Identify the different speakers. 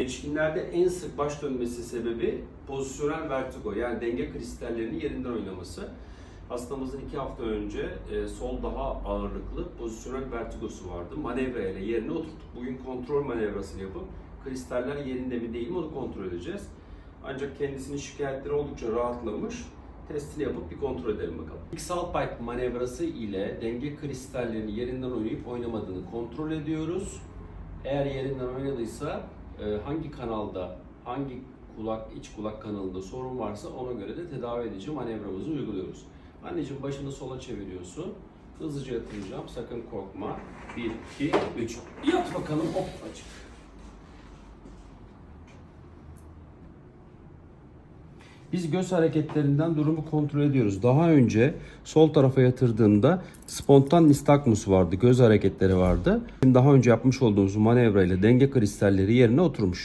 Speaker 1: Erişkinlerde en sık baş dönmesi sebebi pozisyonel vertigo yani denge kristallerinin yerinden oynaması. Hastamızın iki hafta önce e, sol daha ağırlıklı pozisyonel vertigosu vardı. Manevra ile yerine oturttuk. Bugün kontrol manevrasını yapıp kristaller yerinde mi değil mi onu kontrol edeceğiz. Ancak kendisinin şikayetleri oldukça rahatlamış. Testini yapıp bir kontrol edelim bakalım. İlk Salpike manevrası ile denge kristallerinin yerinden oynayıp oynamadığını kontrol ediyoruz. Eğer yerinden oynadıysa hangi kanalda, hangi kulak, iç kulak kanalında sorun varsa ona göre de tedavi edici manevramızı uyguluyoruz. Anneciğim başını sola çeviriyorsun. Hızlıca yatıracağım. Sakın korkma. 1, 2, 3. Yat bakalım. Hop açık. Biz göz hareketlerinden durumu kontrol ediyoruz. Daha önce sol tarafa yatırdığımda spontan nistagmus vardı, göz hareketleri vardı. Şimdi daha önce yapmış olduğumuz manevra ile denge kristalleri yerine oturmuş.